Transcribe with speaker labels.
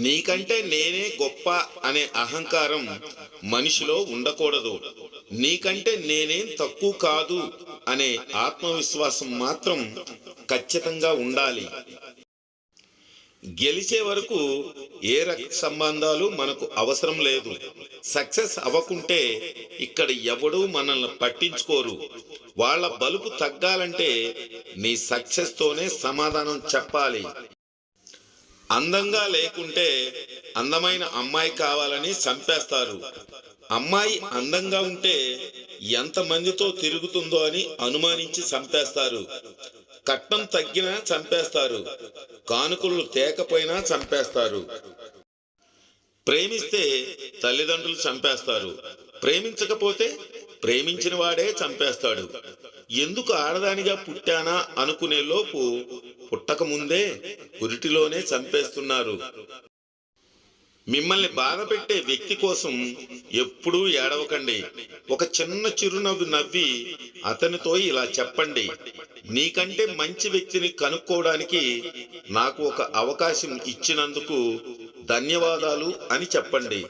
Speaker 1: నీకంటే నేనే గొప్ప అనే అహంకారం మనిషిలో ఉండకూడదు. నీకంటే నేనేం తక్కువ కాదు అనే ఆత్మవిశ్వాసం మాత్రం ఖచ్చితంగా ఉండాలి. గెలిచే వరకు ఏ రక్త సంబంధాలు మనకు అవసరం లేదు. సక్సెస్ అవ్వకుంటే ఇక్కడ ఎవడూ మనల్ని పట్టించుకోరు. వాళ్ళ బలుపు తగ్గాలంటే నీ సక్సెస్తోనే సమాధానం చెప్పాలి. అందంగా లేకుంటే అందమైన అమ్మాయి కావాలని చంపేస్తారు. అమ్మాయి అందంగా ఉంటే ఎంత మందితో తిరుగుతుందో అని అనుమానించి చంపేస్తారు. కట్నం తగ్గినా చంపేస్తారు. కానుకలు తేకపోయినా చంపేస్తారు. ప్రేమిస్తే తల్లిదండ్రులు చంపేస్తారు. ప్రేమించకపోతే ప్రేమించిన వాడే చంపేస్తాడు. ఎందుకు ఆడదానిగా పుట్టానా అనుకునే లోపు పుట్టక ముందే చంపేస్తున్నారు. మిమ్మల్ని బాధ పెట్టే వ్యక్తి కోసం ఎప్పుడూ ఏడవకండి. ఒక చిన్న చిరునవ్వు నవ్వి అతనితో ఇలా చెప్పండి. నీకంటే మంచి వ్యక్తిని కనుక్కోవడానికి నాకు ఒక అవకాశం ఇచ్చినందుకు ధన్యవాదాలు అని చెప్పండి.